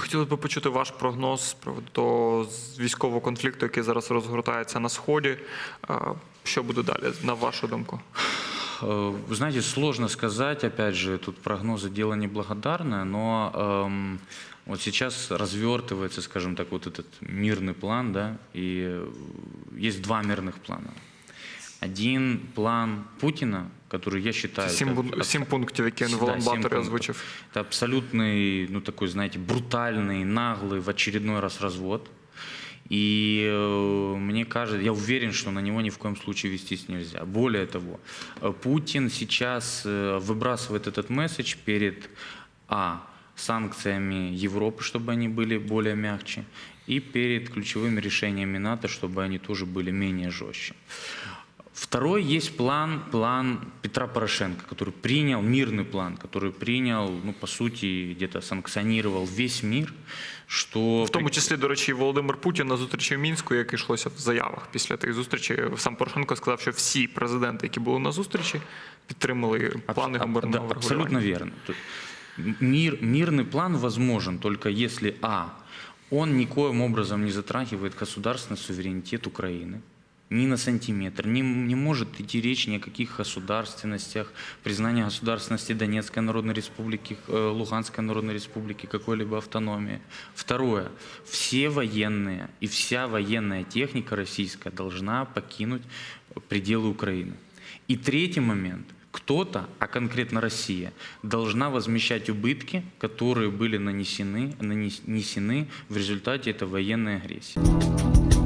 Хотілося б почути ваш прогноз з приводу того з- військового конфлікту, який зараз розгортається на сході. Е, Що буде далі, на вашу думку? Э, Вы знаете, сложно сказать, опять же, тут прогнозы дело неблагодарное, но эм, вот сейчас развертывается, скажем так, вот этот мирный план, да, и э, есть два мирных плана. Один план Путина, который я считаю... Сім, как бун- аб- сім пунктів, які він в Да, семь Улан-Баторі пунктов. озвучив. Это абсолютный, ну такой, знаете, брутальный, наглый в очередной раз развод. И э, мне кажется, я уверен, что на него ни в коем случае вестись нельзя. Более того, э, Путин сейчас э, выбрасывает этот месседж перед А санкциями Европы, чтобы они были более мягче, и перед ключевыми решениями НАТО, чтобы они тоже были менее жестче. Второй есть план, план Петра Порошенко, который принял мирный план, который принял, ну, по сути, где-то санкционировал весь мир, что... В тому числі, до речі, і Володимир Путін на зустрічі в Мінську, як йшлося в заявах після тієї зустрічі, сам Порошенко сказав, що всі президенти, які були на зустрічі, підтримали плани Аб- гуманітарного да, Абсолютно врегулювання. верно. То- Мир, мирный план возможен только если А. Он никоим образом не затрагивает государственный суверенитет Украины. Ни на сантиметр. Не, не может идти речь ни о каких государственностях, признании государственности Донецкой Народной Республики, э, Луганской Народной Республики, какой-либо автономии. Второе. Все военные и вся военная техника российская должна покинуть пределы Украины. И третий момент. Кто-то, а конкретно Россия, должна возмещать убытки, которые были нанесены, нанесены в результате этой военной агрессии.